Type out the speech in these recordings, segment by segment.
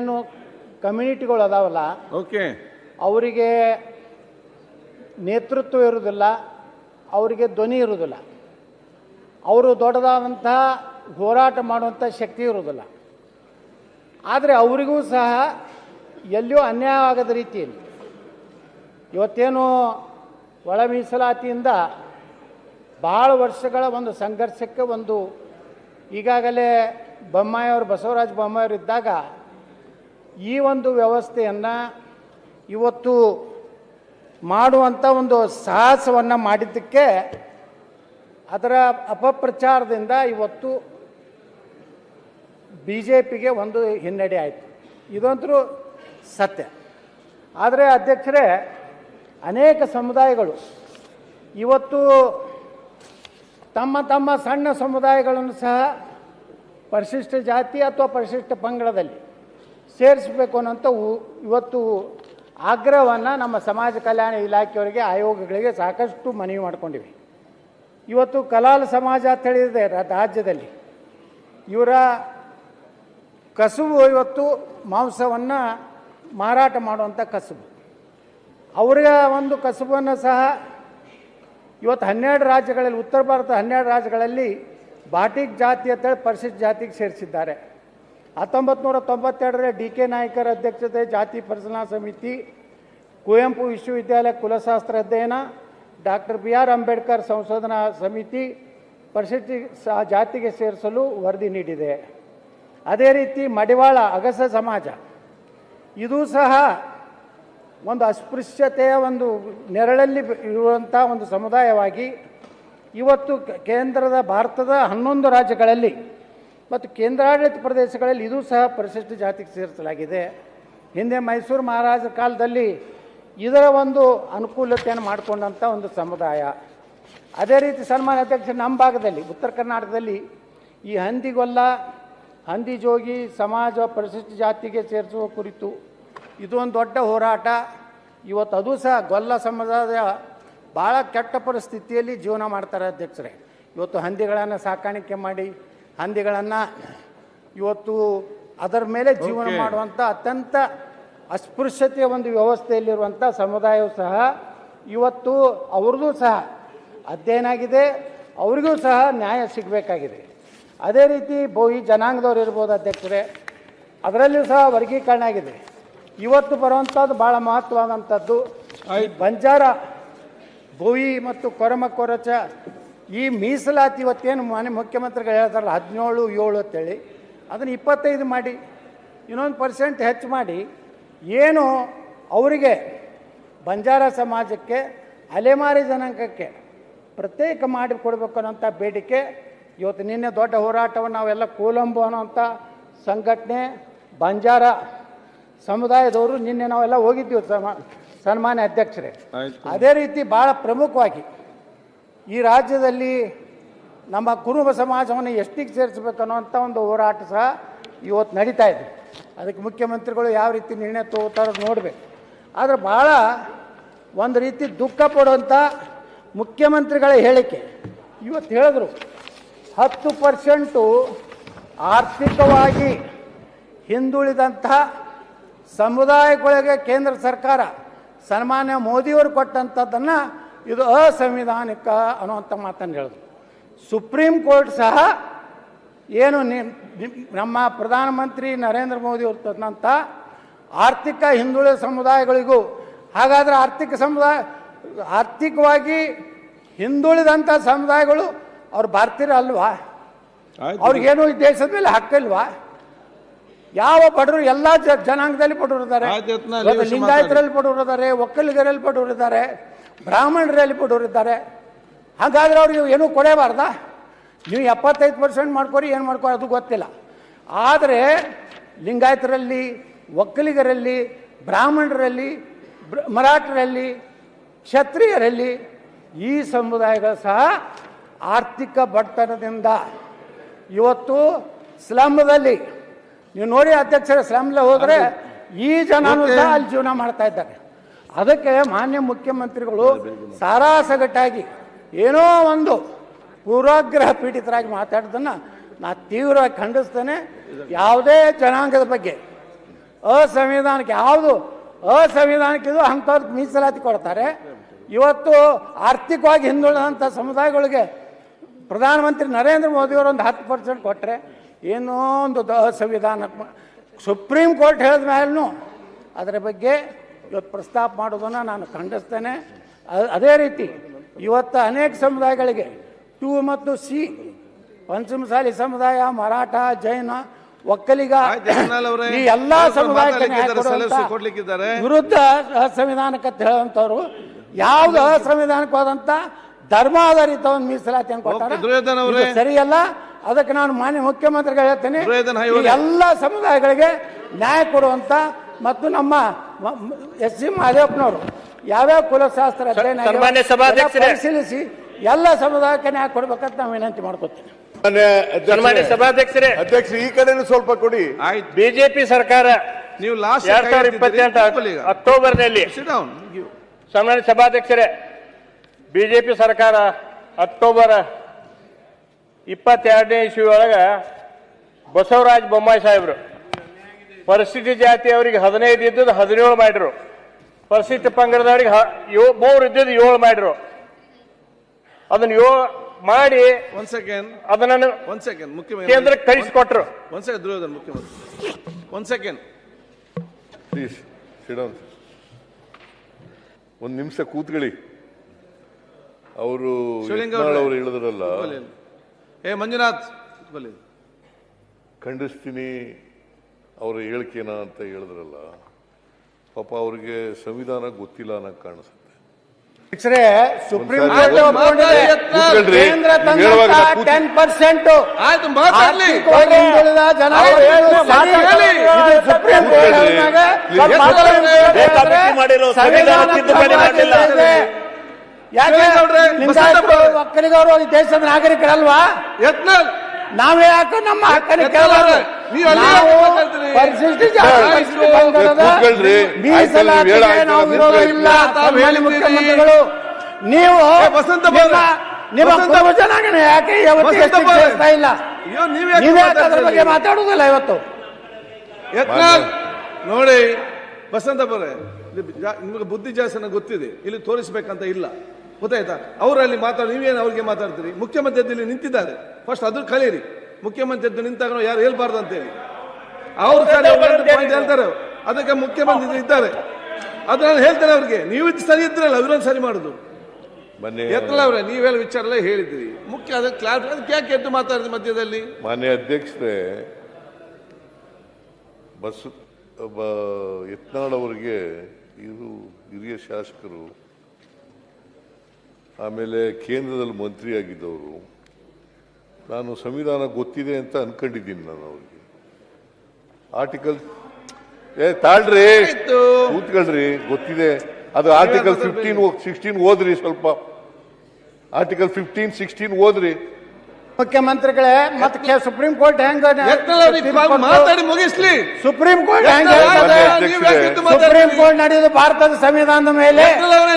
ಏನು ಕಮ್ಯುನಿಟಿಗಳು ಅದಾವಲ್ಲ ಓಕೆ ಅವರಿಗೆ ನೇತೃತ್ವ ಇರುವುದಿಲ್ಲ ಅವರಿಗೆ ಧ್ವನಿ ಇರುವುದಿಲ್ಲ ಅವರು ದೊಡ್ಡದಾದಂಥ ಹೋರಾಟ ಮಾಡುವಂಥ ಶಕ್ತಿ ಇರುವುದಿಲ್ಲ ಆದರೆ ಅವರಿಗೂ ಸಹ ಎಲ್ಲಿಯೂ ಅನ್ಯಾಯ ಆಗದ ರೀತಿಯಲ್ಲಿ. ಇವತ್ತೇನು ಒಳ ಮೀಸಲಾತಿಯಿಂದ ಭಾಳ ವರ್ಷಗಳ ಒಂದು ಸಂಘರ್ಷಕ್ಕೆ ಒಂದು ಈಗಾಗಲೇ ಬೊಮ್ಮಾಯಿಯವರು ಬಸವರಾಜ ಬೊಮ್ಮಾಯಿಯವರು ಇದ್ದಾಗ ಈ ಒಂದು ವ್ಯವಸ್ಥೆಯನ್ನು ಇವತ್ತು ಮಾಡುವಂಥ ಒಂದು ಸಾಹಸವನ್ನು ಮಾಡಿದ್ದಕ್ಕೆ ಅದರ ಅಪಪ್ರಚಾರದಿಂದ ಇವತ್ತು ಬಿ ಜೆ ಪಿಗೆ ಒಂದು ಹಿನ್ನಡೆ ಆಯಿತು. ಇದಂತರೂ ಸತ್ಯ. ಆದರೆ ಅಧ್ಯಕ್ಷರೇ, ಅನೇಕ ಸಮುದಾಯಗಳು ಇವತ್ತು ತಮ್ಮ ತಮ್ಮ ಸಣ್ಣ ಸಮುದಾಯಗಳನ್ನು ಸಹ ಪರಿಶಿಷ್ಟ ಜಾತಿ ಅಥವಾ ಪರಿಶಿಷ್ಟ ಪಂಗಡದಲ್ಲಿ ಸೇರಿಸಬೇಕು ಅನ್ನೋಂಥ ಇವತ್ತು ಆಗ್ರಹವನ್ನು ನಮ್ಮ ಸಮಾಜ ಕಲ್ಯಾಣ ಇಲಾಖೆಯವರಿಗೆ, ಆಯೋಗಗಳಿಗೆ ಸಾಕಷ್ಟು ಮನವಿ ಮಾಡ್ಕೊಂಡಿವೆ. ಇವತ್ತು ಕಲಾಲ ಸಮಾಜ ಅಂತ ಹೇಳಿದೆ ರಾಜ್ಯದಲ್ಲಿ ಇವರ ಕಸುಬು ಇವತ್ತು ಮಾಂಸವನ್ನು ಮಾರಾಟ ಮಾಡುವಂಥ ಕಸುಬು. ಅವರ ಒಂದು ಕಸುಬನ್ನು ಸಹ ಇವತ್ತು ಹನ್ನೆರಡು ರಾಜ್ಯಗಳಲ್ಲಿ, ಉತ್ತರ ಭಾರತದ ಹನ್ನೆರಡು ರಾಜ್ಯಗಳಲ್ಲಿ ಬಾಟಿಕ್ ಜಾತಿ ಅಂತೇಳಿ ಪರಿಶಿಷ್ಟ ಜಾತಿಗೆ ಸೇರಿಸಿದ್ದಾರೆ. ಹತ್ತೊಂಬತ್ತು ನೂರ ತೊಂಬತ್ತೆರಡರಲ್ಲಿ ಡಿ ಕೆ ನಾಯಕರ ಅಧ್ಯಕ್ಷತೆ ಜಾತಿ ಪರಿಶೀಲನಾ ಸಮಿತಿ, ಕುವೆಂಪು ವಿಶ್ವವಿದ್ಯಾಲಯ ಕುಲಶಾಸ್ತ್ರ ಅಧ್ಯಯನ, ಡಾಕ್ಟರ್ ಬಿ ಆರ್ ಅಂಬೇಡ್ಕರ್ ಸಂಶೋಧನಾ ಸಮಿತಿ ಪರಿಶಿಷ್ಟ ಜಾತಿಗೆ ಸೇರಿಸಲು ವರದಿ ನೀಡಿದೆ. ಅದೇ ರೀತಿ ಮಡಿವಾಳ ಅಗಸ ಸಮಾಜ, ಇದು ಸಹ ಒಂದು ಅಸ್ಪೃಶ್ಯತೆಯ ಒಂದು ನೆರಳಲ್ಲಿ ಇರುವಂಥ ಒಂದು ಸಮುದಾಯವಾಗಿ ಇವತ್ತು ಕೇಂದ್ರದ, ಭಾರತದ ಹನ್ನೊಂದು ರಾಜ್ಯಗಳಲ್ಲಿ ಮತ್ತು ಕೇಂದ್ರಾಡಳಿತ ಪ್ರದೇಶಗಳಲ್ಲಿ ಇದು ಸಹ ಪರಿಶಿಷ್ಟ ಜಾತಿಗೆ ಸೇರಿಸಲಾಗಿದೆ. ಹಿಂದೆ ಮೈಸೂರು ಮಹಾರಾಜರ ಕಾಲದಲ್ಲಿ ಇದರ ಒಂದು ಅನುಕೂಲತೆಯನ್ನು ಮಾಡಿಕೊಂಡಂಥ ಒಂದು ಸಮುದಾಯ. ಅದೇ ರೀತಿ ಸನ್ಮಾನ್ಯ ಅಧ್ಯಕ್ಷ ನಮ್ಮ ಭಾಗದಲ್ಲಿ, ಉತ್ತರ ಕರ್ನಾಟಕದಲ್ಲಿ ಈ ಹಂದಿಗೊಲ್ಲ, ಹಂದಿ ಜೋಗಿ ಸಮಾಜ ಪರಿಶಿಷ್ಟ ಜಾತಿಗೆ ಸೇರಿಸುವ ಕುರಿತು ಇದು ಒಂದು ದೊಡ್ಡ ಹೋರಾಟ. ಇವತ್ತು ಅದು ಸಹ ಗೊಲ್ಲ ಸಮುದಾಯ ಭಾಳ ಕೆಟ್ಟ ಪರಿಸ್ಥಿತಿಯಲ್ಲಿ ಜೀವನ ಮಾಡ್ತಾರೆ ಅಧ್ಯಕ್ಷರೇ. ಇವತ್ತು ಹಂದಿಗಳನ್ನು ಸಾಕಾಣಿಕೆ ಮಾಡಿ ಹಂದಿಗಳನ್ನು ಇವತ್ತು ಅದರ ಮೇಲೆ ಜೀವನ. ಮಾಡುವಂಥ ಅತ್ಯಂತ ಅಸ್ಪೃಶ್ಯತೆಯ ಒಂದು ವ್ಯವಸ್ಥೆಯಲ್ಲಿರುವಂಥ ಸಮುದಾಯವು ಸಹ ಇವತ್ತು ಅವ್ರದ್ದು ಸಹ ಅಧ್ಯಯನ ಆಗಿದೆ ಅವರಿಗೂ ಸಹ ನ್ಯಾಯ ಸಿಗಬೇಕಾಗಿದೆ. ಅದೇ ರೀತಿ ಬೋ ಈ ಜನಾಂಗದವ್ರು ಇರ್ಬೋದು ಅಧ್ಯಕ್ಷರೇ ಅದರಲ್ಲಿಯೂ ಸಹ ವರ್ಗೀಕರಣ ಆಗಿದೆ. ಇವತ್ತು ಬರುವಂಥದ್ದು ಭಾಳ ಮಹತ್ವವಾದಂಥದ್ದು ಬಂಜಾರ ಬೋಯಿ ಮತ್ತು ಕೊರಮ ಕೊರಚ ಈ ಮೀಸಲಾತಿ ಇವತ್ತೇನು ಮನೆ ಮುಖ್ಯಮಂತ್ರಿಗಳು ಹೇಳ್ತಾರಲ್ಲ ಹದಿನೇಳು ಏಳು ಅಂತೇಳಿ ಅದನ್ನು ಇಪ್ಪತ್ತೈದು ಮಾಡಿ ಇನ್ನೊಂದು ಪರ್ಸೆಂಟ್ ಹೆಚ್ಚು ಮಾಡಿ ಏನು ಅವರಿಗೆ ಬಂಜಾರ ಸಮಾಜಕ್ಕೆ ಅಲೆಮಾರಿ ಜನಾಂಗಕ್ಕೆ ಪ್ರತ್ಯೇಕ ಮಾಡಿ ಕೊಡಬೇಕು ಅನ್ನೋಂಥ ಬೇಡಿಕೆ ಇವತ್ತು ನಿನ್ನೆ ದೊಡ್ಡ ಹೋರಾಟವನ್ನು ನಾವೆಲ್ಲ ಕೂಲಂಬು ಅನ್ನೋಂಥ ಸಂಘಟನೆ ಬಂಜಾರ ಸಮುದಾಯದವರು ನಿನ್ನೆ ನಾವೆಲ್ಲ ಹೋಗಿದ್ದೀವಿ ಸನ್ಮಾನ್ಯ ಅಧ್ಯಕ್ಷರೇ. ಅದೇ ರೀತಿ ಭಾಳ ಪ್ರಮುಖವಾಗಿ ಈ ರಾಜ್ಯದಲ್ಲಿ ನಮ್ಮ ಕುರುಬ ಸಮಾಜವನ್ನು ಎಷ್ಟಿಗೆ ಸೇರಿಸಬೇಕು ಅನ್ನೋಂಥ ಒಂದು ಹೋರಾಟ ಸಹ ಇವತ್ತು ನಡೀತಾ ಇದೆ. ಅದಕ್ಕೆ ಮುಖ್ಯಮಂತ್ರಿಗಳು ಯಾವ ರೀತಿ ನಿರ್ಣಯ ತಗೋತಾರೋ ನೋಡಬೇಕು. ಆದರೆ ಭಾಳ ಒಂದು ರೀತಿ ದುಃಖ ಪಡುವಂಥ ಮುಖ್ಯಮಂತ್ರಿಗಳ ಹೇಳಿಕೆ. ಇವತ್ತು ಹೇಳಿದ್ರು, ಹತ್ತು ಪರ್ಸೆಂಟು ಆರ್ಥಿಕವಾಗಿ ಹಿಂದುಳಿದಂಥ ಸಮುದಾಯಗಳಿಗೆ ಕೇಂದ್ರ ಸರ್ಕಾರ ಸನ್ಮಾನ್ಯ ಮೋದಿಯವರು ಕೊಟ್ಟಂಥದ್ದನ್ನು ಇದು ಅಸಂವಿಧಾನಿಕ ಅನ್ನುವಂಥ ಮಾತನ್ನು ಹೇಳಿದ್ರು. ಸುಪ್ರೀಂ ಕೋರ್ಟ್ ಸಹ ಏನು ನಮ್ಮ ಪ್ರಧಾನಮಂತ್ರಿ ನರೇಂದ್ರ ಮೋದಿ ಅವರು ತಂದಂಥ ಆರ್ಥಿಕ ಹಿಂದುಳಿದ ಸಮುದಾಯಗಳಿಗೂ ಹಾಗಾದರೆ ಆರ್ಥಿಕ ಸಮುದಾಯ ಆರ್ಥಿಕವಾಗಿ ಹಿಂದುಳಿದಂಥ ಸಮುದಾಯಗಳು ಅವ್ರು ಭಾರತೀಯರು ಅಲ್ವಾ? ಅವ್ರಿಗೇನು ಈ ದೇಶದ ಮೇಲೆ ಹಕ್ಕಿಲ್ವಾ ಯಾವ ಬಡವರು ಎಲ್ಲ ಜನಾಂಗದಲ್ಲಿ ಬಡವರು ಇದ್ದಾರೆ. ಲಿಂಗಾಯತರಲ್ಲಿ ಬಡವರು ಇದ್ದಾರೆ ಒಕ್ಕಲಿಗರಲ್ಲಿ ಬಡವರು ಇದ್ದಾರೆ. ಬ್ರಾಹ್ಮಣರಲ್ಲಿ ಬಡವರು ಇದ್ದಾರೆ. ಹಾಗಾದ್ರೆ ಅವ್ರಿಗೆ ಏನೂ ಕೊಡೇಬಾರ್ದ ನೀವು ಎಪ್ಪತ್ತೈದು ಪರ್ಸೆಂಟ್ ಮಾಡ್ಕೊರಿ ಏನು ಮಾಡ್ಕೊರಿ ಅದು ಗೊತ್ತಿಲ್ಲ. ಆದರೆ ಲಿಂಗಾಯತರಲ್ಲಿ ಒಕ್ಕಲಿಗರಲ್ಲಿ ಬ್ರಾಹ್ಮಣರಲ್ಲಿ ಬ್ರ- ಮರಾಠರಲ್ಲಿ ಕ್ಷತ್ರಿಯರಲ್ಲಿ ಈ ಸಮುದಾಯಗಳು ಸಹ ಆರ್ಥಿಕ ಬಡತನದಿಂದ ಇವತ್ತು ಸ್ಲಮ್ದಲ್ಲಿ ನೀವು ನೋಡಿ ಅಧ್ಯಕ್ಷರ ಸ್ಲಮ್ಲ ಹೋದರೆ ಈ ಜನನು ಸಹ ಅಲ್ಲಿ ಜೀವನ ಮಾಡ್ತಾ ಇದ್ದಾರೆ. ಅದಕ್ಕೆ ಮಾನ್ಯ ಮುಖ್ಯಮಂತ್ರಿಗಳು ಸಾರಾಸಗಟ್ಟಾಗಿ ಏನೋ ಒಂದು ಪೂರ್ವಾಗ್ರಹ ಪೀಡಿತರಾಗಿ ಮಾತಾಡೋದನ್ನು ನಾ ತೀವ್ರವಾಗಿ ಖಂಡಿಸ್ತೇನೆ. ಯಾವುದೇ ಜನಾಂಗದ ಬಗ್ಗೆ ಅಸಂವಿಧಾನಕ್ಕೆ ಯಾವುದು ಅಸಂವಿಧಾನಕ್ಕೆ ಇದು ಅಂಥವ್ರಿಗೆ ಮೀಸಲಾತಿ ಕೊಡ್ತಾರೆ. ಇವತ್ತು ಆರ್ಥಿಕವಾಗಿ ಹಿಂದುಳಿದಂಥ ಸಮುದಾಯಗಳಿಗೆ ಪ್ರಧಾನಮಂತ್ರಿ ನರೇಂದ್ರ ಮೋದಿಯವರು ಒಂದು ಹತ್ತು ಪರ್ಸೆಂಟ್ ಕೊಟ್ಟರೆ ಏನೋ ಒಂದು ಅಸಂವಿಧಾನ ಸುಪ್ರೀಂ ಕೋರ್ಟ್ ಹೇಳಿದ ಮೇಲೂ ಅದರ ಬಗ್ಗೆ ಇವತ್ತು ಪ್ರಸ್ತಾಪ ಮಾಡೋದನ್ನು ನಾನು ಖಂಡಿಸ್ತೇನೆ. ಅದೇ ರೀತಿ ಇವತ್ತು ಅನೇಕ ಸಮುದಾಯಗಳಿಗೆ ಟು ಮತ್ತು ಸಿ ಪಂಚಮಸಾಲಿ ಸಮುದಾಯ ಮರಾಠ ಜೈನ ಒಕ್ಕಲಿಗ ಈ ಎಲ್ಲಾ ಸಮುದಾಯಗಳಿಗೆ ಸಮುದಾಯಕ್ಕೆ. ವಿರುದ್ಧ ಅಸಂವಿಧಾನಕ್ಕೆ ಅಂತ ಹೇಳುವಂಥವ್ರು ಯಾವ್ದು ಅಸಂವಿಧಾನಿಕವಾದಂತ ಧರ್ಮ ಆಧಾರಿತ ಒಂದು ಮೀಸಲಾತಿ ಕೊಟ್ಟಾರೆ ಸರಿಯಲ್ಲ. ಅದಕ್ಕೆ ನಾನು ಮಾನ್ಯ ಮುಖ್ಯಮಂತ್ರಿಗಳು ಹೇಳ್ತೇನೆ ಎಲ್ಲ ಸಮುದಾಯಗಳಿಗೆ ನ್ಯಾಯ ಕೊಡುವಂತ ಮತ್ತು ನಮ್ಮ ಎಸ್ ಜಿ ಮಹದೇವಪ್ಪನವರು ಯಾವ್ಯಾವ ಕುಲಶಾಸ್ತ್ರ ಅಧ್ಯಯನ ಪರಿಶೀಲಿಸಿ ಎಲ್ಲ ಸಮುದಾಯಕ್ಕೆ ನ್ಯಾಯ ಕೊಡ್ಬೇಕಂತ ನಾವು ವಿನಂತಿ ಸನ್ಮಾನ್ಯ ಸಭಾಧ್ಯಕ್ಷರೇ. ಅಧ್ಯಕ್ಷರು ಈ ಕಡೆನೂ ಸ್ವಲ್ಪ ಕೊಡಿ. ಆಯ್ತು. ಬಿಜೆಪಿ ಸರ್ಕಾರ ನೀವು ಲಾಸ್ಟ್ ಎರಡ್ ಸಾವಿರದ ಇಪ್ಪತ್ತೆಂಟು ಅಕ್ಟೋಬರ್ನಲ್ಲಿ. ಸನ್ಮಾನ್ಯ ಸಭಾಧ್ಯಕ್ಷರೇ ಬಿಜೆಪಿ ಸರ್ಕಾರ ಅಕ್ಟೋಬರ್ ಇಪ್ಪತ್ತೆರಡನೇ ಇಸ್ವಿ ಒಳಗ ಬಸವರಾಜ ಬೊಮ್ಮಾಯಿ ಸಾಹೇಬ್ರು ಪರಿಸ್ಥಿತಿ ಜಾತಿಯವರಿಗೆ ಹದಿನೈದು ಇದ್ದದ್ದು ಹದಿನೇಳು ಮಾಡಿರು ಪರಿಸ್ಥಿತಿ ಪಂಗಡದವರಿಗೆ ಯೋ- ಮೂರು ಇದ್ದದ್ದು ಏಳು ಮಾಡಿರು ಅದನ್ನ ಏಳು ಮಾಡಿ ಒಂದ್ ಸೆಕೆಂಡ್ ಅದನ್ನ ಒಂದ್ ಸೆಕೆಂಡ್ ಮುಖ್ಯಮಂತ್ರಿ. ಕೇಂದ್ರಕ್ಕೆ ಕಳಿಸಿಕೊಟ್ರು. ಒಂದ್ ಸೆಕೆಂಡ್ ದುರ್ಯೋಧನ್ ಮುಖ್ಯಮಂತ್ರಿ. ಒಂದ್ ಸೆಕೆಂಡ್ ಪ್ಲೀಸ್ ಸಿಡೋನ್ ಒಂದು ನಿಮಿಷ ಕೂತ್ಕೊಳ್ಳಿ. ಅವರು ಅವ್ರೆ. ಹೇಳಿದ್ರಲ್ಲ. ಏ ಮಂಜುನಾಥ್ ಖಂಡಿಸ್ತೀನಿ. ಅವರ ಹೇಳಿಕೆನ ಅಂತ ಹೇಳಿದ್ರಲ್ಲ ಪಾಪ ಅವ್ರಿಗೆ ಸಂವಿಧಾನ ಗೊತ್ತಿಲ್ಲ ಅನ್ನ ಕಾಣಿಸುತ್ತೆ ಸುಪ್ರೀಂ ಈ ದೇಶದ ನಾಗರಿಕರಲ್ವಾ? ನಾವೇ ಯಾಕೆ ನಮ್ಮ ಹಕ್ಕನ್ನು ಯತ್ನಾಳ್ ಮುಖ್ಯಮಂತ್ರಿಗಳು. ನೀವು ವಸಂತ ನಿಮ್ಮ ಪೂರ್ವ ಯಾಕೆ ಇಲ್ಲ? ಅಯ್ಯೋ ನೀವ್ ನೀವೇ ಅದ್ರ ಬಗ್ಗೆ? ಮಾತಾಡುವುದಿಲ್ಲ ಇವತ್ತು. ನೋಡಿ ವಸಂತ ಬರೇ ನಿಮಗೆ ಬುದ್ಧಿ ಜಾಸ್ತಿ ಗೊತ್ತಿದೆ. ಇಲ್ಲಿ ತೋರಿಸ್ಬೇಕಂತ ಇಲ್ಲ. ಗೊತ್ತಾಯ್ತಾ? ಅವರಲ್ಲಿ ಮಾತಾಡಿ ನೀವೇನು ಅವ್ರಿಗೆ ಮಾತಾಡ್ತೀರಿ? ಮುಖ್ಯಮಂತ್ರಿ ನಿಂತಿದ್ದಾರೆ. ಫಸ್ಟ್ ಅದು ಕಲೀರಿ ಮುಖ್ಯಮಂತ್ರಿ ಎದ್ದು ನಿಂತಾಗ ಯಾರು ಹೇಳ್ಬಾರ್ದು ಅಂತ ಹೇಳಿ ಅವ್ರು ಸರಿ ಪಾಯಿಂಟ್ ಹೇಳ್ತಾರೆ. ಅದಕ್ಕೆ ಮುಖ್ಯಮಂತ್ರಿ ಇದ್ದಾರೆ. ಅದು ನಾನು ಹೇಳ್ತೇನೆ ಅವ್ರಿಗೆ. ನೀವು ಸರಿ ಇದ್ರಲ್ಲ ಇವರನ್ನು ಸರಿ ಮಾಡುದು. ಬನ್ನಿ ಯತ್ನಾಳ್ ಅವರೇ ನೀವು ಹೇಳೋ ವಿಚಾರ ಎಲ್ಲ ಹೇಳಿದ್ರಿ. ಮುಖ್ಯ ಅದಕ್ಕೆ ಕ್ಲಾಸ್ ಅದಕ್ಕೆ ಯಾಕೆ ಎದ್ದು ಮಾತಾಡಿದ್ರಿ ಮಧ್ಯದಲ್ಲಿ? ಮಾನ್ಯ ಅಧ್ಯಕ್ಷರೇ ಬಸ್ ಯತ್ನಾಳ್ ಅವರಿಗೆ ಇದು ಹಿರಿಯ ಶಾಸಕರು ಆಮೇಲೆ ಕೇಂದ್ರದಲ್ಲಿ ಮಂತ್ರಿ ಆಗಿದ್ದವರು ನಾನು ಸಂವಿಧಾನ ಗೊತ್ತಿದೆ ಅಂತ ಅನ್ಕೊಂಡಿದ್ದೀನಿ ನಾನು ಅವ್ರಿಗೆ. ಆರ್ಟಿಕಲ್ ಏ ತಾಳ್ರಿ. ಕೂತ್ಕೊಳ್ರಿ ಗೊತ್ತಿದೆ. ಅದು ಆರ್ಟಿಕಲ್ ಫಿಫ್ಟೀನ್ ಸಿಕ್ಸ್ಟೀನ್ ಓದ್ರಿ ಸ್ವಲ್ಪ. ಆರ್ಟಿಕಲ್ ಫಿಫ್ಟೀನ್ ಸಿಕ್ಸ್ಟೀನ್ ಓದ್ರಿ. ಮುಖ್ಯಮಂತ್ರಿಗಳೇ ಮತ್ತೆ ಸುಪ್ರೀಂ ಕೋರ್ಟ್ ಹೆಂಗ ಮಾತಾಡಿ ಮುಗಿಸ್ಲಿ. ಸುಪ್ರೀಂ ಕೋರ್ಟ್ ಹೆಂಗ ಸುಪ್ರೀಂ ಕೋರ್ಟ್ ನಡೆಯೋದು ಭಾರತದ ಸಂವಿಧಾನದ ಮೇಲೆ.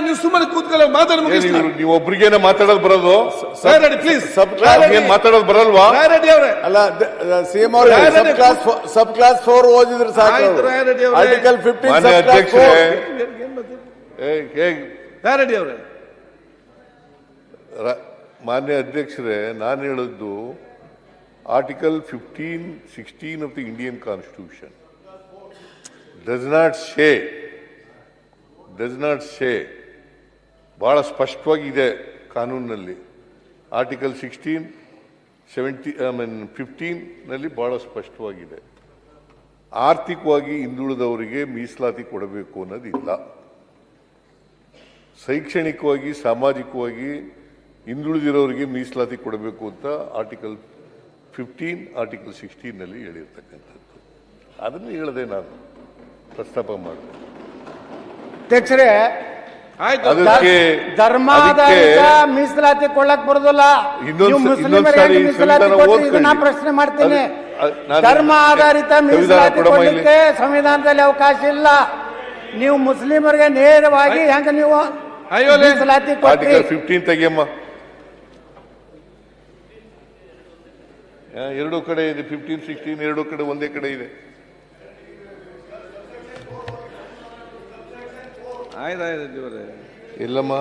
ನೀವು ಸುಮ್ಮನೆ ಕೂತ್ಕೊಳ್ಳೋ ಮಾತಾಡಿ ಏ, ಮುಗಿಸ್ಲಿ. ನೀವು ಒಬ್ರಿಗೇನೆ ಮಾತಾಡೋದು ಬರೋದು? ಸೈರೆಡಿ ಪ್ಲೀಸ್ ಸಬ್ ಕ್ಲಾಸ್ ಏನ್ ಮಾತಾಡೋದು ಬರಲ್ವಾ? ರೆಡಿ ಅವರೇ. ಅಲ್ಲ ಸಿಎಂ ಅವರು sub clause sub clause four ಓದಿದ್ರೆ ಸಾಕು. ಆರ್ಟಿಕಲ್ ಫಿಫ್ಟೀನ್ ಮಾನ್ಯ ಸಬ್ ಕ್ಲಾಸ್ ಅಧ್ಯಕ್ಷರೇ. ಫೋರ್. ಏನ್ ಏ, ಹೇಗ್? ಅವರೇ. ರ- ಮಾನ್ಯ ಅಧ್ಯಕ್ಷರೇ, ನಾನು ಹೇಳಿದ್ದು article fifteen sixteen of the Indian constitution does not say does not say ಭಾಳ ಸ್ಪಷ್ಟವಾಗಿದೆ ಕಾನೂನಿನಲ್ಲಿ. Article sixteen seventy I mean ಫಿಫ್ಟೀನ್ನಲ್ಲಿ ಭಾಳ ಸ್ಪಷ್ಟವಾಗಿದೆ. ಆರ್ಥಿಕವಾಗಿ ಹಿಂದುಳಿದವರಿಗೆ ಮೀಸಲಾತಿ ಕೊಡಬೇಕು ಅನ್ನೋದಿಲ್ಲ. ಶೈಕ್ಷಣಿಕವಾಗಿ, ಸಾಮಾಜಿಕವಾಗಿ ಹಿಂದುಳಿದಿರೋರಿಗೆ ಮೀಸಲಾತಿ ಕೊಡಬೇಕು ಅಂತ ಆರ್ಟಿಕಲ್ ಫಿಫ್ಟೀನ್ ಆರ್ಟಿಕಲ್ ಸಿಕ್ಸ್ಟೀನಲ್ಲಿ ಹೇಳಿರ್ತಕ್ಕಂಥದ್ದು. ಅದನ್ನು ಹೇಳದೆ ನಾನು ಪ್ರಸ್ತಾಪ ಮಾಡಿದೆ ಅಧ್ಯಕ್ಷರೇ ಆಯ್ತು. ಅದಕ್ಕೆ ಧರ್ಮಾಧಾರಿತ ಮೀಸಲಾತಿ ಕೊಡಕ್ ಬರೋದಿಲ್ಲ. ಪ್ರಶ್ನೆ ಮಾಡ್ತೀನಿ. ಧರ್ಮ ಆಧಾರಿತ ಮೀಸಲಾತಿ ಕೊಡಲಿಕ್ಕೆ ಇಲ್ಲಿ. ಸಂವಿಧಾನದಲ್ಲಿ ಅವಕಾಶ ಇಲ್ಲ. ನೀವು ಮುಸ್ಲಿಮರಿಗೆ ನೇರವಾಗಿ ಹೆಂಗ ನೀವು. ಮೀಸಲಾತಿ ಕೊಡ್ತೀರಿ ಆರ್ಟಿಕಲ್ ಫಿಫ್ಟೀನ್ ತೆಗಿಯಮ್ಮ. ಎರಡು ಕಡೆ ಇದೆ ಫಿಫ್ಟೀನ್ ಸಿಕ್ಸ್ಟೀನ್ ಎರಡು ಕಡೆ ಒಂದೇ ಕಡೆ ಇದೆ. ಇಲ್ಲಮ್ಮ.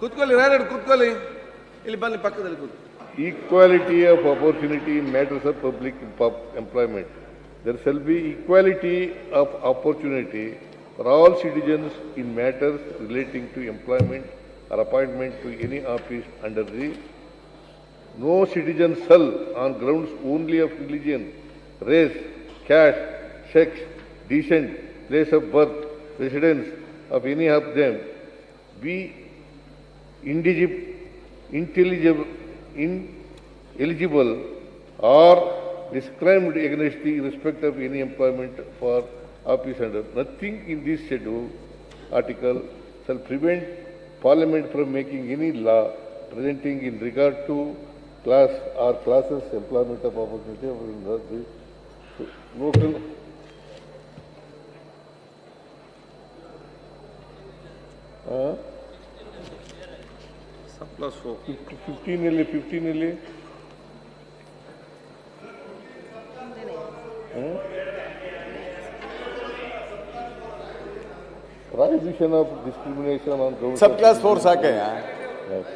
ಕುತ್ಕೊಳ್ಳಿ ರೇರೆಡ್ ಕುತ್ಕೊಳ್ಳಿ. ಇಲ್ಲಿ ಬನ್ನಿ ಪಕ್ಕದಲ್ಲಿ ಕೂತ್ equality of opportunity matters of public employment there shall be equality of opportunity for all citizens in matters relating to employment or appointment to any office under the no citizen shall on grounds only of religion, race, caste, sex, descent, place of birth, residence of any of them be indigib, intelligible, ineligible or discriminated against the respect of any employment for office under. Nothing in this schedule article shall prevent Parliament from making any law presenting in regard to class or classes employment of opportunity of the local subclass four fifteen ಇಲ್ಲಿ fifteen Prohibition of discrimination on grounds Subclass 4 ಸಾಕೆ Yes.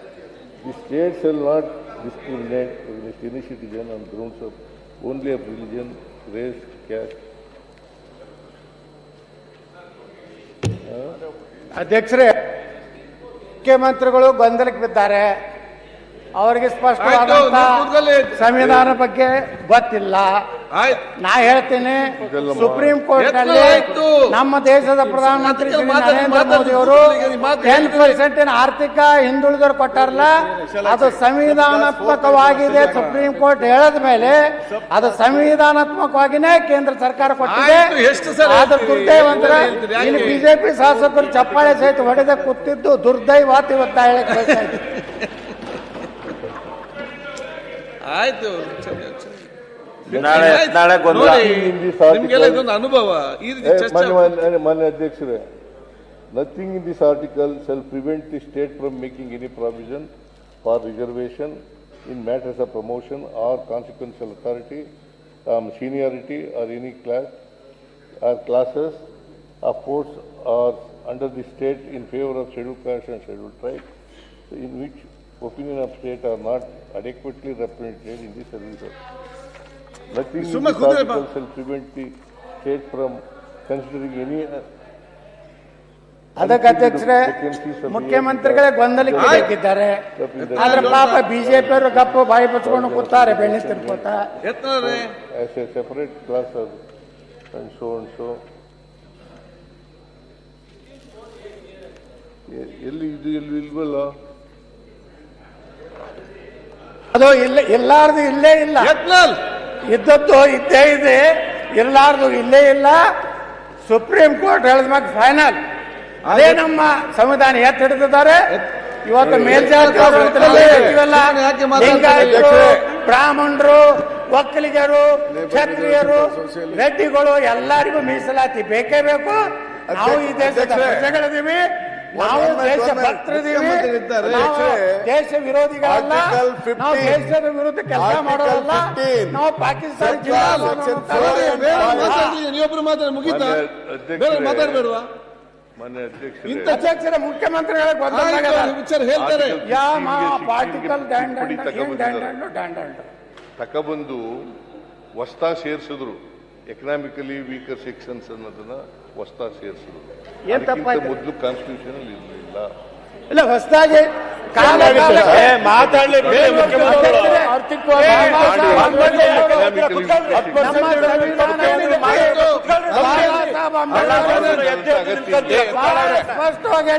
The state shall not discriminate against any citizen on grounds of only of religion, race, caste. ಅಧ್ಯಕ್ಷರೇ ಮುಖ್ಯಮಂತ್ರಿಗಳು ಗೊಂದಲಕ್ಕೆ ಬಿದ್ದಾರೆ ಅವರಿಗೆ ಸ್ಪಷ್ಟ ಸಂವಿಧಾನ ಬಗ್ಗೆ ಗೊತ್ತಿಲ್ಲ ನಾ ಹೇಳ್ತೀನಿ ಸುಪ್ರೀಂ ಕೋರ್ಟ್ ಅಲ್ಲಿ ನಮ್ಮ ದೇಶದ ಪ್ರಧಾನಮಂತ್ರಿ ಶ್ರೀ ನರೇಂದ್ರ ಮೋದಿ ಅವರು ಟೆನ್ ಪರ್ಸೆಂಟ್ ಆರ್ಥಿಕ ಹಿಂದುಳಿದವರು ಕೊಟ್ಟಾರಲ್ಲ ಅದು ಸಂವಿಧಾನಾತ್ಮಕವಾಗಿದೆ ಸುಪ್ರೀಂ ಕೋರ್ಟ್ ಹೇಳದ ಮೇಲೆ ಅದು ಸಂವಿಧಾನಾತ್ಮಕವಾಗಿನೇ ಕೇಂದ್ರ ಸರ್ಕಾರ ಕೊಟ್ಟಿದೆ. ಅದ್ರ ಎಷ್ಟು ಅಂದ್ರೆ? ಇಲ್ಲಿ ಬಿಜೆಪಿ ಶಾಸಕರು ಚಪ್ಪಾಳೆ ಸಹಿತ ಹೊಡೆದ ಕೂತಿದ್ದು ದುರ್ದೈವ ಅಂತ ಇವತ್ತು ಹೇಳಕ್ ಆಯ್ತು. ನಾಳೆ ಆಯ್ತು. ನಾಳೆ ಗೊಂದಲ ನೋಡಿ, In this article- ನಿಮ್ಗೆಲ್ಲ ಇದೊಂದು ಅನುಭವ ಈ ರೀತಿ Eh, ಚರ್ಚೆ ಮಾನ್ಯ ಮಾನ್ಯ- ಮಾನ್ಯ ಅಧ್ಯಕ್ಷರೇ nothing in this article shall prevent the state from making any provision for reservation in matters of promotion or consequential authority seniority or any class or classes of post or under the state in favour of schedule caste and schedule tribe in which opinion of state are not adequately represented in the services. Nothing in this article shall prevent the state from considering any uh, ಅದಕ್ಕೆ ಅಧ್ಯಕ್ಷರೇ ಮುಖ್ಯಮಂತ್ರಿಗಳೇ ಗೊಂದಲಕ್ಕೆ ಹಾಕಿದ್ದಾರೆ ಬೇಕಿದ್ದಾರೆ ಆದ್ರೆ ಪಾಪ BJP ಅವರು ಗಪ್ಪು ಬಾಯಿ ಬಚ್ಕೊಂಡು ಕೂತಾರೆ ಬೆಣ್ಣೆ ತಿನ್ಕೋತ as a and and show so. ಎ- ಎಲ್ಲಿ ಇದು ಎಲ್ಲಿ ಇಲ್ವಲ್ಲ? ಅದು ಇಲ್ಲ ಎಲ್ಲಾರ್ದು ಇಲ್ಲೇ ಇಲ್ಲ. ಇದ್ದದ್ದು ಇದ್ದೇ ಇದೆ ಇರಲಾರ್ದು ಇಲ್ಲೇ ಇಲ್ಲ. ಸುಪ್ರೀಂ ಕೋರ್ಟ್ ಹೇಳಿದ ಮ್ಯಾಗ ಫೈನಲ್. ಅದೇ ನಮ್ಮ ಸಂವಿಧಾನ ಎತ್ತ ಹಿಡಿದಿದ್ದಾರೆ. ಇವತ್ತು ಮೇಲ್ಜಾತಿ ಅಂತ ನಾವು ಹೇಳ್ತೀವಲ್ಲ, ಯಾಕೆ ಮಾತಾಡ್ತಾ ಲಿಂಗಾಯತರು ಇದ್ದೀರಿ? ಬ್ರಾಹ್ಮಣರು ಒಕ್ಕಲಿಗರು ಕ್ಷತ್ರಿಯರು ರೆಡ್ಡಿಗಳು ಎಲ್ಲರಿಗೂ ಮೀಸಲಾತಿ ಬೇಕೇ ಬೇಕು. ನಾವು ಈ ದೇಶದ. ಪ್ರಜೆಗಳಿದ್ದೀವಿ. ನಾವು ದೇಶ ಭಕ್ತರಿದ್ದೀವಿ ದೇಶ ವಿರೋಧಿಗಳಲ್ಲ. ನಾವು ದೇಶದ ವಿರುದ್ಧ ಕೆಲಸ ಮಾಡೋದಲ್ಲ 15. ನಾವು ಪಾಕಿಸ್ತಾನ ನೀವೊಬ್ರು ಮಾತಾಡಿ ಮುಗೀತಾ. ಮಾತಾಡ್ಬೇಡವಾ? ಮಾನ್ಯ ಅಧ್ಯಕ್ಷರೇ. ಇಂಥ ಅಧ್ಯಕ್ಷರ ಮುಖ್ಯಮಂತ್ರಿಗಳ ವಿಚಾರ ಹೇಳ್ತಾರೆ. Article ಯಾ ಮಾ ಗೆ 16 ಗೆ ಪಾರ್ಟಿಕಲ್ ತಕೊಬಂದು ಹೊಸ್ತಾ ಸೇರಿಸಿದ್ರು. ಎಕನಾಮಿಕಲಿ ವೀಕರ್ ಸೆಕ್ಷನ್ಸ್ ಅನ್ನೋದನ್ನ ಹೊಸ್ತಾ ಸೇರಿಸಿದ್ರು. ಏನ್ ತಪ್ಪಾಯ್ತು? ಮೊದಲು ಕಾನ್ಸ್ಟಿಟ್ಯೂಷನ್ ಅಲ್ಲಿ ಇರಲಿಲ್ಲ ಇಲ್ಲ ಹೊಸದಾಗಿ ಸ್ಪಷ್ಟವಾಗಿ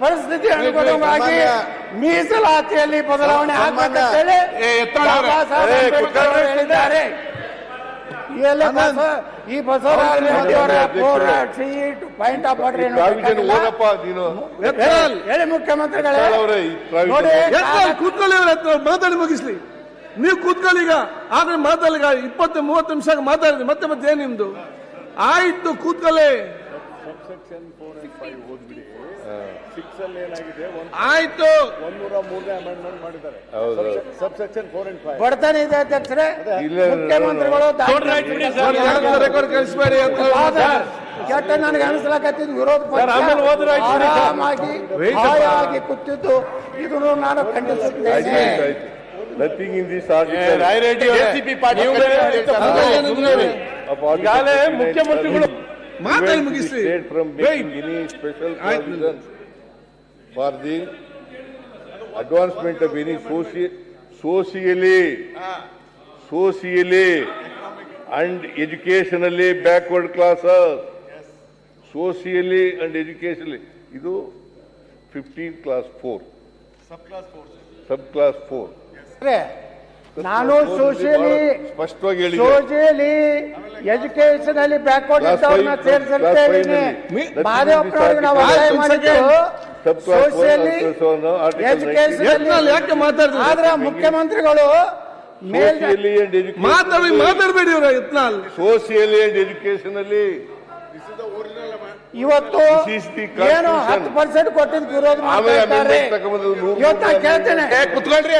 ಪರಿಸ್ಥಿತಿ ಅನುಗುಣವಾಗಿ ಮೀಸಲಾತಿಯಲ್ಲಿ ಬದಲಾವಣೆ ಆಗಬೇಕಂತೇಳಿ ಹೇಳಿದ್ದಾರೆ. ಈ ಬಸವರಾಜ ಪಾಯಿಂಟ್ ಆಫ್ ಆರ್ಡರ್ ಹೇಳಿ ಮುಖ್ಯಮಂತ್ರಿಗಳೇ. ಕೂತ್ಕೊಳ್ಳಿ ಮಾತಾಡಿ ಮುಗಿಸ್ಲಿ. ನೀವು ಕೂತ್ಕೊಳ್ಳಿ ಈಗ. ಆದ್ರೆ ಮಾತಾಡಲಿಗ ಇಪ್ಪತ್ತು ಮೂವತ್ತು ನಿಮಿಷ ಮಾತಾಡಿದ್ರಿ ಮತ್ತೆ ಮತ್ತೆ ಏನ್ ನಿಮ್ದು? ಆಯ್ತು ಕೂತ್ಕೊಳ್ಳಿ ಸಿಕ್ಸ್ ಅಲ್ಲಿ ಏನಾಗಿದೆ ಒಂದು ಆಯ್ತು ಒಂದೂರ ಮೂರನೇ ಅಮೆಂಡ್ಮೆಂಟ್ ಮಾಡಿದ್ದಾರೆ ಹೌದು sub section four and five ಬಡತನ ಇದೆ ಅಧ್ಯಕ್ಷರೇ. ಮುಖ್ಯಮಂತ್ರಿಗಳು ಕಳಿಸ್ಬೇಡಿ ಕೆಟ್ಟ ನನಗೆ ಅನಿಸ್ಲಾಕತ್ತಿದ್ದು ವಿರೋಧ ಆಯ್ತು. ಆರಾಮಾಗಿ ಹಾಯಾಗಿ ಕೂತಿದ್ದು. ಇದನ್ನು ನಾನು ಖಂಡಿಸುತ್ತೇನೆ. Nothing in this. ಈಗಾಗಲೇ ಮುಖ್ಯಮಂತ್ರಿಗಳು ಮಾತಾಡಿ ಮುಗಿಸಿ ಫಾರ್ ದಿ ಅಡ್ವಾನ್ಸ್ಮೆಂಟ್ ಆಫ್ ವಿನೀಕ್ ಸೋಶಿಯಲಿ ಆ socially and education backward classes socially and education ಇದು 15 class four sub class four ನಾನು ಸೋಶಿಯಲಿ ಸ್ಪಷ್ಟವಾಗಿ ಹೇಳಿದೆ. ಸೋಶಿಯಲಿ ಎಜುಕೇಶನ್ ಅಲ್ಲಿ ಬ್ಯಾಕ್ವರ್ಡ್ ತವರ್ನ ಸೇರ್ಸುತ್ತೆ ನಾವು ನಾವು ಮಾಡ್ತೀವಿ ಯಾಕೆ ಮಾತಾಡಿದ್ರು ಆದ್ರೆ ಮುಖ್ಯಮಂತ್ರಿಗಳು ಮಾತಾಡಬೇಡಿ ಇವ್ರ ಯತ್ನಾಳ್ ಎಜುಕೇಶನ್ ಅಲ್ಲಿ. ಇವತ್ತು ಏನು. ಹತ್ತು ಪರ್ಸೆಂಟ್ ಕೊಟ್ಟಿದ್ದು ವಿರೋಧ ಮಾಡ್ತಾರೆ ಇವತ್ತು ನಾನು ಕೇಳ್ತೇನೆ. ಕುತ್ಕೊಳ್ರಿ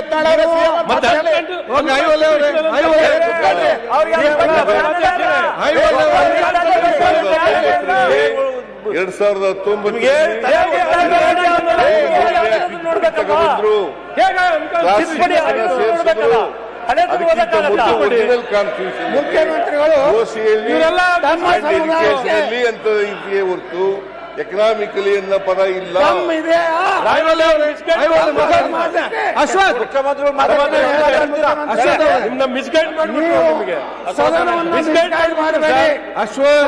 ಎರಡ್ ಸಾವಿರದ ಹತ್ತೊಂಬತ್ತು ಮುಖ್ಯಮಂತ್ರಿಗಳು ಇವರೆಲ್ಲ ಹೊರತು ಎಕನಾಮಿಕಲಿ ಅನ್ನೋ ಪದ ಇಲ್ಲ. ಅಶ್ವಥ್. ಅಶ್ವಥ್.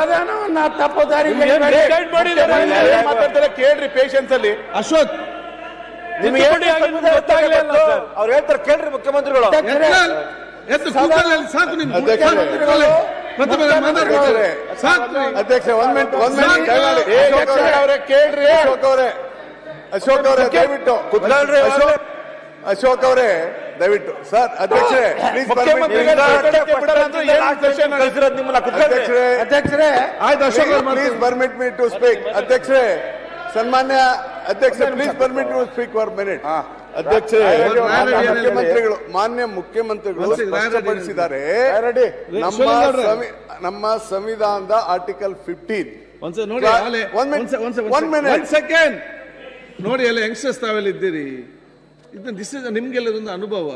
ಮಾಡಿದ್ದಾರೆ. ಕೇಳ್ರಿ ಪೇಷನ್ಸ್ ಅಲ್ಲಿ. ಅಶ್ವಥ್. ನಿಮ್ಗೆ ಗೊತ್ತಾಗಲಿಲ್ಲ ಸರ್. ಅವ್ರು ಹೇಳ್ತಾರೆ ಕೇಳ್ರಿ ಮುಖ್ಯಮಂತ್ರಿಗಳು. ಸಾಕು ಅಧ್ಯಕ್ಷ ಒಂದ್ ಮಿನಿಟ್ ಒಂದ್ ಮಿನಿಟ್ ಅವರೇ, ಕೇಳ್ರಿ ಅಶೋಕ್ ಅವರೇ. ಅಶೋಕ್ ಅವರೇ ದಯವಿಟ್ಟು. ಅಶೋಕ್ ಅಶೋಕ್ ಅವರೇ ದಯವಿಟ್ಟು. ಸರ್ ಅಧ್ಯಕ್ಷರೇ please permit me to speak ಅಧ್ಯಕ್ಷರೇ ಸನ್ಮಾನ್ಯ ಅಧ್ಯಕ್ಷ please permit to speak for minute ಅಧ್ಯಕ್ಷರೇ. ಮುಖ್ಯಮಂತ್ರಿಗಳು ಮಾನ್ಯ ಮುಖ್ಯಮಂತ್ರಿಗಳು ಸ್ಪಷ್ಟಪಡಿಸಿದ್ದಾರೆ. ನಮ್ಮ ನಮ್ಮ ಸಂವಿಧಾನದ ಆರ್ಟಿಕಲ್ ಫಿಫ್ಟೀನ್ ಸೆಕೆಂಡ್. ನೋಡಿ ಎಲ್ಲ ಯಂಗ್ಸ್ಟರ್ಸ್ ತಾವೆಲ್ಲ ಇದ್ದೀರಿ ಇದು ದಿಸ್ ಇಸ್ ನಿಮ್ಗೆಲ್ಲ ಇದೊಂದು ಅನುಭವ.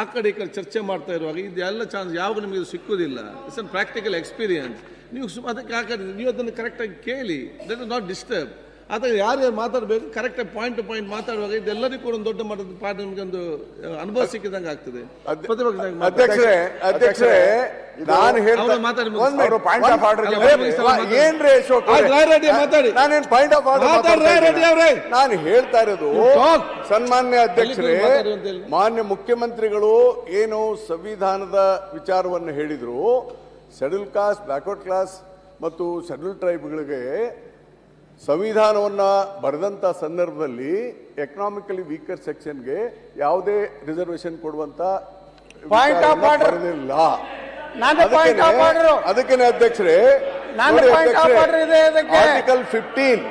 ಆ ಕಡೆ ಈ ಕಡೆ ಚರ್ಚೆ ಮಾಡ್ತಾ ಇರುವಾಗ ಇದೆಲ್ಲ ಚಾನ್ಸ್ ಯಾವಾಗ ನಿಮಗೆ ಸಿಕ್ಕುವುದಿಲ್ಲ ಸಿಕ್ಕುದಿಲ್ಲ. ಇಟ್ಸ್ ಅನ್ ಪ್ರಾಕ್ಟಿಕಲ್ ಎಕ್ಸ್ಪೀರಿಯನ್ಸ್ ನೀವು ಸುಮ್ಮ ಅದಕ್ಕೆ ಆ ಕಡೆ ನೀವು ಅದನ್ನು ಕರೆಕ್ಟಾಗಿ ಕೇಳಿ. ದಟ್ ಇಸ್ ನಾಟ್ ಡಿಸ್ಟರ್ಬ್ ಅಥವಾ ಯಾರ್ಯಾರು ಮಾತಾಡಬೇಕು ಕರೆಕ್ಟಾಗಿ ಪಾಯಿಂಟ್ ಟು ಪಾಯಿಂಟ್ ಮಾತಾಡುವಾಗ ಇದೆಲ್ಲರಿಗೂ ಕೂಡ ಒಂದು ದೊಡ್ಡ ಮಟ್ಟದ ಪಾಠ ನಿಮಗೆ ಒಂದು ಅನುಭವ ಸಿಕ್ಕಿದಂಗೆ ಆಗ್ತದೆ. ಅಧ್ಯಕ್ಷರೇ ಅಧ್ಯಕ್ಷರೇ ನಾನು ಹೇಳ್ತಾ ಮಾತಾಡಿ ಅಶೋಕ್. ನಾನೇನ್ ಪಾಯಿಂಟ್ ಆಫ್ ಆರ್ಡರ್ ಮಾತಾಡಿ, ಅವರೇ. ನಾನು ಹೇಳ್ತಾ ಇರೋದು ಸನ್ಮಾನ್ಯ ಅಧ್ಯಕ್ಷರೇ. ಮಾನ್ಯ ಮುಖ್ಯಮಂತ್ರಿಗಳು ಏನು ಸಂವಿಧಾನದ ವಿಚಾರವನ್ನು ಹೇಳಿದ್ರು ಶೆಡ್ಯೂಲ್ ಕಾಸ್ಟ್ ಬ್ಯಾಕ್ವರ್ಡ್ ಕ್ಲಾಸ್ ಮತ್ತು ಶೆಡ್ಯೂಲ್ ಟ್ರೈಬ್ಗಳಿಗೆ ಸಂವಿಧಾನವನ್ನ ಬರೆದಂಥ ಸಂದರ್ಭದಲ್ಲಿ ಎಕನಾಮಿಕಲಿ ವೀಕರ್ ಸೆಕ್ಷನ್ಗೆ ಯಾವುದೇ ರಿಸರ್ವೇಶನ್ ಕೊಡುವಂತ ಪಾಯಿಂಟ್ ಆಫ್ ಆರ್ಡರ್ ಇಲ್ಲ ಬರೆದಿಲ್ಲ. ಅದಕ್ಕೇನೆ ಅಧ್ಯಕ್ಷರೇ. Article fifteen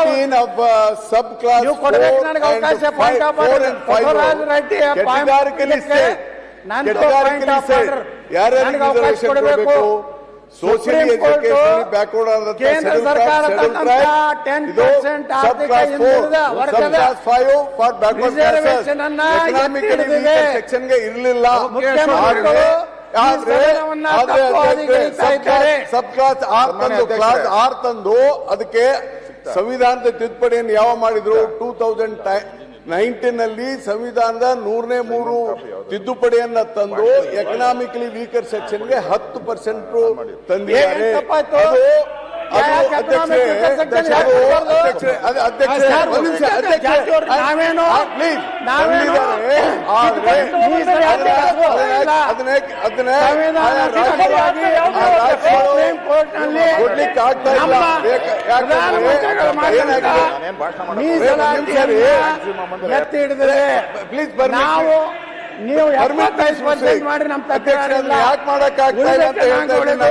fifteen of sub class ಯಾರ್ಯಾರಿಗೆ ರಿಸರ್ವೇಶನ್ ಕೊಡಬೇಕು. ಕೇಂದ್ರ ಸರ್ಕಾರ ಟೆನ್ 10% ಆರ್ಥಿಕ ಹಿಂದುಳಿದ ವರ್ಗದ ಫೈವ್ ಫಾರ್ ಬ್ಯಾಕ್ವರ್ಡ್ Reservation ಅನ್ನ ಇರಲಿಲ್ಲ. ಮುಖ್ಯಮಂತ್ರಿಗಳು ಈ ಸದನವನ್ನ ತಪ್ಪು ಹಾದಿಗಳಿಸ್ತಾ ಇದ್ದಾರೆ. ಸಬ್ ಕ್ಲಾಸ್ ಆರ್ ತಂದು ಆರ್ ತಂದು ಅದಕ್ಕೆ ಸಂವಿಧಾನದ ತಿದ್ದುಪಡಿಯನ್ನು ಯಾವ ಮಾಡಿದ್ರು? ಟೂ ತೌಸಂಡ್ ನೈನ್ಟೀನ್ ಅಲ್ಲಿ ಸಂವಿಧಾನದ ನೂರನೇ ಮೂರು ತಿದ್ದುಪಡಿಯನ್ನ ತಂದು ಎಕನಾಮಿಕಲಿ ವೀಕರ್ ಸೆಕ್ಷನ್ಗೆ ಹತ್ತು ಪರ್ಸೆಂಟ್ ತಂದಿದ್ದಾರೆ. ನಾವೇನು? ಎತ್ತಿ ಹಿಡಿದ್ರೆ ಪ್ಲೀಸ್ ನಾವು ನೀವು speak. ಮಾಡಿ ನಮ್ಮ ತಕ್ಕ ಯಾಕೆ ಮಾಡಕ್ಕಾಗ್ತಾ ಇಲ್ಲ ಅಂತ ಹೇಳ್ತಾ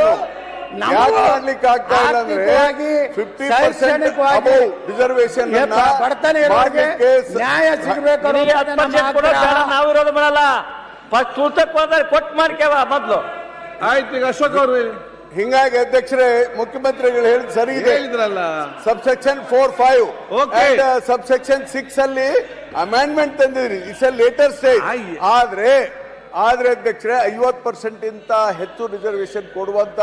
ರಿಸರ್ವೇಶನ್ ನ್ಯಾಯ ಸಿಗಬೇಕು. ನಾವು ವಿರೋಧ ಮಾಡಲ್ಲ ಫಸ್ಟ್ ತುರ್ತಕ್ ಹೋದ್ರೆ ಕೊಟ್ಟು ಮಾಡ್ಕೇವ ಮೊದ್ಲು. ಆಯ್ತು ಈಗ ಅಶೋಕ್ ಅವರು ಹಿಂಗಾಗಿ ಅಧ್ಯಕ್ಷರೇ ಮುಖ್ಯಮಂತ್ರಿಗಳು ಹೇಳಿದ್ ಸರಿ ಇದೆ. ಹೇಳಿದ್ರಲ್ಲ. Subsection four five sub subsection six ಅಲ್ಲಿ amendment ತಂದಿದ್ರಿ. It's a later stage. ಆದ್ರೆ ಆದ್ರೆ ಅಧ್ಯಕ್ಷರೇ ಐವತ್ ಪರ್ಸೆಂಟ್ ಇಂತ ಹೆಚ್ಚು ರಿಸರ್ವೇಶನ್ ಕೊಡುವಂತ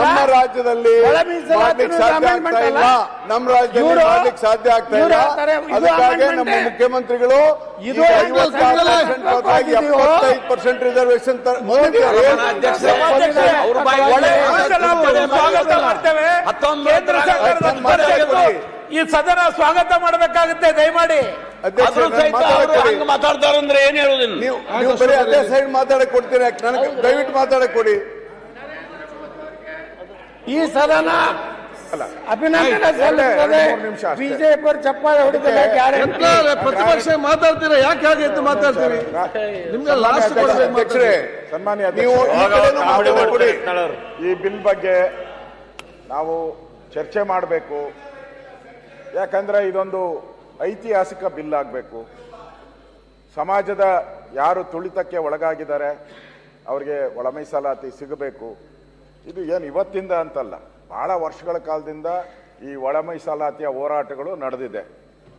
ನಮ್ಮ ರಾಜ್ಯದಲ್ಲಿ. ನಮ್ಮ ರಾಜ್ಯದಲ್ಲಿ ಮಾಡ್ಲಿಕ್ಕೆ ಸಾಧ್ಯ ಆಗ್ತಾ ಇಲ್ಲ. ಅದಕ್ಕಾಗಿ ನಮ್ಮ ಮುಖ್ಯಮಂತ್ರಿಗಳು ಇದು ಈಗ ಯಾಕೆ 56% ಸಂವಿಧಾನ ಬದಲಾಗಿ ಆಗಿದೆಯೋ? 75% ರಿಸರ್ವೇಶನ್ ಅವ್ರ ಈ ಸದನ ಸ್ವಾಗತ ಮಾಡಬೇಕಾಗುತ್ತೆ ದಯಮಾಡಿ. ಅಧ್ಯಕ್ಷರೇ, ನಾನು ಮಾತಾಡಕ್ಕೆ ಕೊಡಿ. ಮಾತಾಡ್ತಾರಂದ್ರೆ ಏನ್ ಹೇಳುದಿಲ್ಲ? ನೀವು ನೀವು ಬರೀ ಅದೇ ಸೈಡ್ ಮಾತಾಡಕ್ ಕೊಡ್ತೀರಾ? ನನಗೆ ದಯವಿಟ್ಟು ಮಾತಾಡಕ್ ಕೊಡಿ. ಈ ಸದನ ಅಭಿನಂದನೆ ಸಲ್ಲಿಸುತ್ತದೆ ಬಿಜೆಪಿ ಅವರು ಚಪ್ಪಾಳೆ ಹೊಡಿತಾರೆ ಪ್ರತಿ ಪ್ರತಿಪಕ್ಷ ಮಾತಾಡ್ತೀರಾ? ಯಾಕೆ ಹಾಗೆ ಎದ್ದು ಮಾತಾಡ್ತೀರಿ? ನಿಮ್ಗೆ ಲಾಸ್ಟ್ ಅಧ್ಯಕ್ಷರೇ ಸನ್ಮಾನ್ಯ ನೀವು ಈ ಬಿಲ್ ಬಗ್ಗೆ ನಾವು ಚರ್ಚೆ ಮಾಡಬೇಕು. ಯಾಕಂದ್ರೆ ಇದೊಂದು ಐತಿಹಾಸಿಕ ಬಿಲ್ ಆಗಬೇಕು. ಸಮಾಜದ ಯಾರು ತುಳಿತಕ್ಕೆ ಒಳಗಾಗಿದ್ದಾರೆ, ಅವರಿಗೆ ಒಳ ಸಿಗಬೇಕು. ಇದು ಏನು ಇವತ್ತಿಂದ ಅಂತಲ್ಲ, ಬಹಳ ವರ್ಷಗಳ ಕಾಲದಿಂದ ಈ ಒಳ ಮೀಸಲಾತಿಯ ಹೋರಾಟಗಳು ನಡೆದಿದೆ.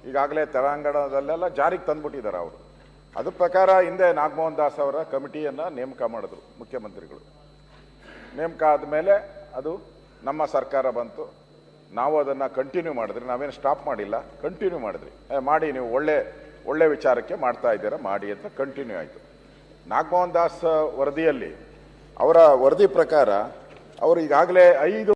ಈಗಾಗಲೇ ತೆಲಂಗಾಣದಲ್ಲೆಲ್ಲ ಜಾರಿಗೆ ತಂದುಬಿಟ್ಟಿದ್ದಾರೆ ಅವರು. ಅದ್ರ ಪ್ರಕಾರ ಹಿಂದೆ ನಾಗಮೋಹನ್ ದಾಸ್ ಅವರ ಕಮಿಟಿಯನ್ನು ನೇಮಕ ಮಾಡಿದ್ರು ಮುಖ್ಯಮಂತ್ರಿಗಳು. ನೇಮಕ ಆದಮೇಲೆ ಅದು ನಮ್ಮ ಸರ್ಕಾರ ಬಂತು. ನಾವು ಅದನ್ನು ಕಂಟಿನ್ಯೂ ಮಾಡಿದ್ರಿ, ನಾವೇನು ಸ್ಟಾಪ್ ಮಾಡಿಲ್ಲ ಕಂಟಿನ್ಯೂ ಮಾಡಿದ್ರಿ ಮಾಡಿ, ನೀವು ಒಳ್ಳೆ ಒಳ್ಳೆ ವಿಚಾರಕ್ಕೆ ಮಾಡ್ತಾ ಇದ್ದೀರಾ, ಮಾಡಿ ಅಂತ ಕಂಟಿನ್ಯೂ ಆಯಿತು. ನಾಗಮೋಹನ್ ದಾಸ್ ವರದಿಯಲ್ಲಿ, ಅವರ ವರದಿ ಪ್ರಕಾರ, ಅವರು ಈಗಾಗಲೇ ಐದು